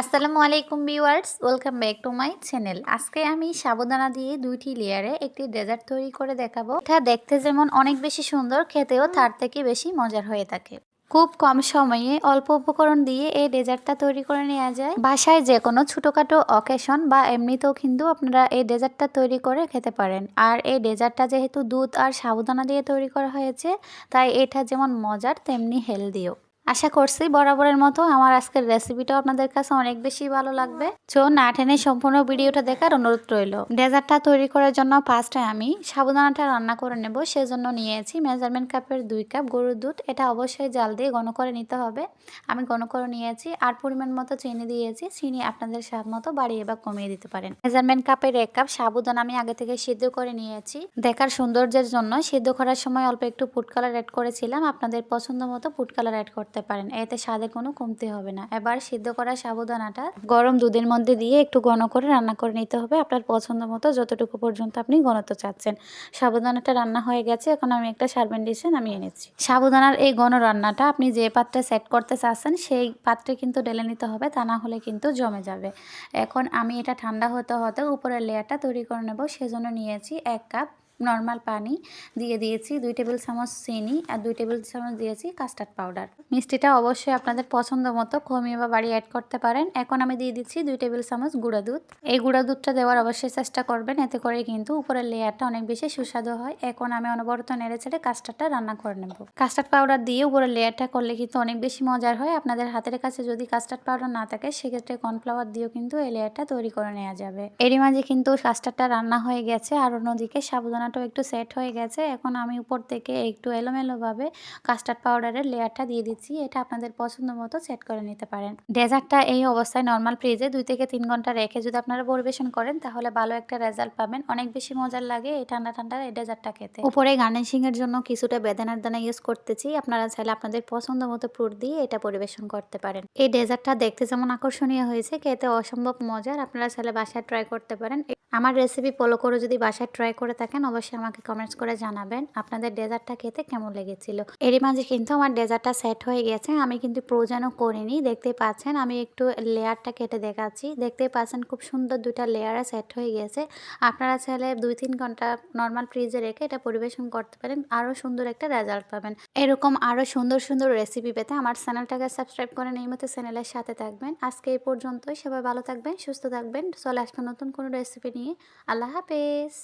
আসসালামু আলাইকুম viewers, welcome back to my channel. আজকে আমি সাবুদানা দিয়ে দুইটি লেয়ারে একটি ডেজার্ট তৈরি করে দেখাবো। এটা দেখতে যেমন অনেক বেশি সুন্দর, খেতেও তার থেকে বেশি মজার হয়ে থাকে। খুব কম সময়ে অল্প উপকরণ দিয়ে এই ডেজার্টটা তৈরি করে নেওয়া যায়। বাসায় যে কোনো ছোটোখাটো অকেশন বা এমনিতেও কিন্তু আপনারা এই ডেজার্টটা তৈরি করে খেতে পারেন। আর এই ডেজার্টটা যেহেতু দুধ আর সাবুদানা দিয়ে তৈরি করা হয়েছে, তাই এটা যেমন মজার, তেমনি হেলদিও। আশা করছি বরাবরের মতো আমার আজকের রেসিপিটাও আপনাদের কাছে অনেক বেশি ভালো লাগবে। চো না টেনে সম্পূর্ণ ভিডিওটা দেখার অনুরোধ রইল। ডেজার্টটা তৈরি করার জন্য ফার্স্টে আমি সাবুদানাটা রান্না করে নেব। সেজন্য নিয়েছি মেজারমেন্ট কাপের দুই কাপ গরুর দুধ। এটা অবশ্যই জাল দিয়ে ঘন করে নিতে হবে। আমি ঘন করে নিয়েছি। আর পরিমাণ মতো চিনি দিয়েছি। চিনি আপনাদের স্বাদ মতো বাড়িয়ে বা কমিয়ে দিতে পারেন। মেজারমেন্ট কাপের এক কাপ সাবুদানা আমি আগে থেকে সিদ্ধ করে নিয়েছি। দেখার সৌন্দর্যের জন্য সিদ্ধ করার সময় অল্প একটু ফুড কালার অ্যাড করেছিলাম। আপনাদের পছন্দ মতো ফুড কালার অ্যাড করতে পারেন, এতে স্বাদে কোনো কমতি হবে না। এবার সিদ্ধ করা সাবুদানাটা গরম দুধের মধ্যে দিয়ে একটু ঘন করে রান্না করে নিতে হবে। আপনার পছন্দ মতো যতটুকু পর্যন্ত আপনি ঘনত্ব চাচ্ছেন। সাবুদানাটা রান্না হয়ে গেছে, এখন আমি একটা সার্ভেন ডিশে নামিয়ে নিচ্ছি। সাবুদানার এই ঘন রান্নাটা আপনি যে পাত্রে সেট করতে চাচ্ছেন, সেই পাত্রে কিন্তু ঢেলে নিতে হবে, তা না হলে কিন্তু জমে যাবে। এখন আমি এটা ঠান্ডা হতে হতে উপরের লেয়ারটা তৈরি করে নেব। সেজন্য নিয়েছি এক কাপ নর্মাল পানি দিয়ে দিয়েছি, দুই টেবিল চামচ চিনি আর দুই টেবিল চামচ দিয়েছি কাস্টার্ড পাউডার মিষ্টিটা অবশ্যই আপনাদের পছন্দ মতো কমিয়ে বা বাড়ি অ্যাড করতে পারেন। এখন আমি দিয়ে দিচ্ছি দুই টেবিল চামচ গুঁড়া দুধ। এই গুঁড়া দুধটা দেওয়ার অবশ্যই চেষ্টা করবেন, এতে করে কিন্তু উপরের লেয়ারটা অনেক বেশি সুস্বাদু হয়। এখন আমি অনবরত নেড়ে ছেড়ে কাস্টার্ডটা রান্না করে নেব। কাস্টার্ড পাউডার দিয়ে উপরের লেয়ারটা করলে কিন্তু অনেক বেশি মজার হয়। আপনাদের হাতের কাছে যদি কাস্টার্ড পাউডার না থাকে, সেক্ষেত্রে কর্নফ্লাওয়ার দিয়েও কিন্তু এই লেয়ারটা তৈরি করে নেওয়া যাবে। এরই মাঝে কিন্তু কাস্টার্ডটা রান্না হয়ে গেছে আর অন্যদিকে সাবুদানা বানানোটাও একটু সেট হয়ে গেছে। এখন আমি উপর থেকে একটু এলোমেলোভাবে কাস্টার্ড পাউডারের লেয়ারটা দিয়ে দিচ্ছি। এটা আপনাদের পছন্দ মতো সেট করে নিতে পারেন। ডেজার্টটা এই অবস্থায় নর্মাল ফ্রিজে দুই থেকে তিন ঘণ্টা রেখে যদি আপনারা পরিবেশন করেন, তাহলে ভালো একটা রেজাল্ট পাবেন। অনেক বেশি মজার লাগে এই ঠান্ডা ঠান্ডা এই ডেজার্টটা খেতে। উপরে গার্নিশিং এর জন্য কিছুটা বেদানার দানা ইউজ করতেছি। আপনারা চাইলে আপনাদের পছন্দ মতো ফ্রুট দিয়ে এটা পরিবেশন করতে পারেন। এই ডেজার্টটা দেখতে যেমন আকর্ষণীয় হয়েছে, খেতে অসম্ভব মজার। আপনারা চাইলে বাসায় ট্রাই করতে পারেন। আমার রেসিপি ফলো করে যদি বাসায় ট্রাই করে থাকেন, অবশ্যই আমাকে কমেন্টস করে জানাবেন আপনাদের ডেজার্টটা খেতে কেমন লেগেছিল। এরই মাঝে কিন্তু আমার ডেজার্টটা সেট হয়ে গেছে। আমি কিন্তু প্রয়োজনও করিনি দেখতে পাচ্ছেন আমি একটু লেয়ারটা কেটে দেখাচ্ছি। দেখতে পাচ্ছেন খুব সুন্দর দুটা লেয়ারে সেট হয়ে গেছে। আপনারা চাইলে দুই তিন ঘণ্টা নর্মাল ফ্রিজে রেখে এটা পরিবেশন করতে পারেন, আরও সুন্দর একটা রেজাল্ট পাবেন। এরকম আরও সুন্দর সুন্দর রেসিপি পেতে আমার চ্যানেলটাকে সাবস্ক্রাইব করে এই মতো চ্যানেলের সাথে থাকবেন। আজকে এই পর্যন্তই, সবাই ভালো থাকবেন, সুস্থ থাকবেন। চলে আসবেন নতুন কোনো রেসিপি নিয়ে। আল্লাহ হাফেজ।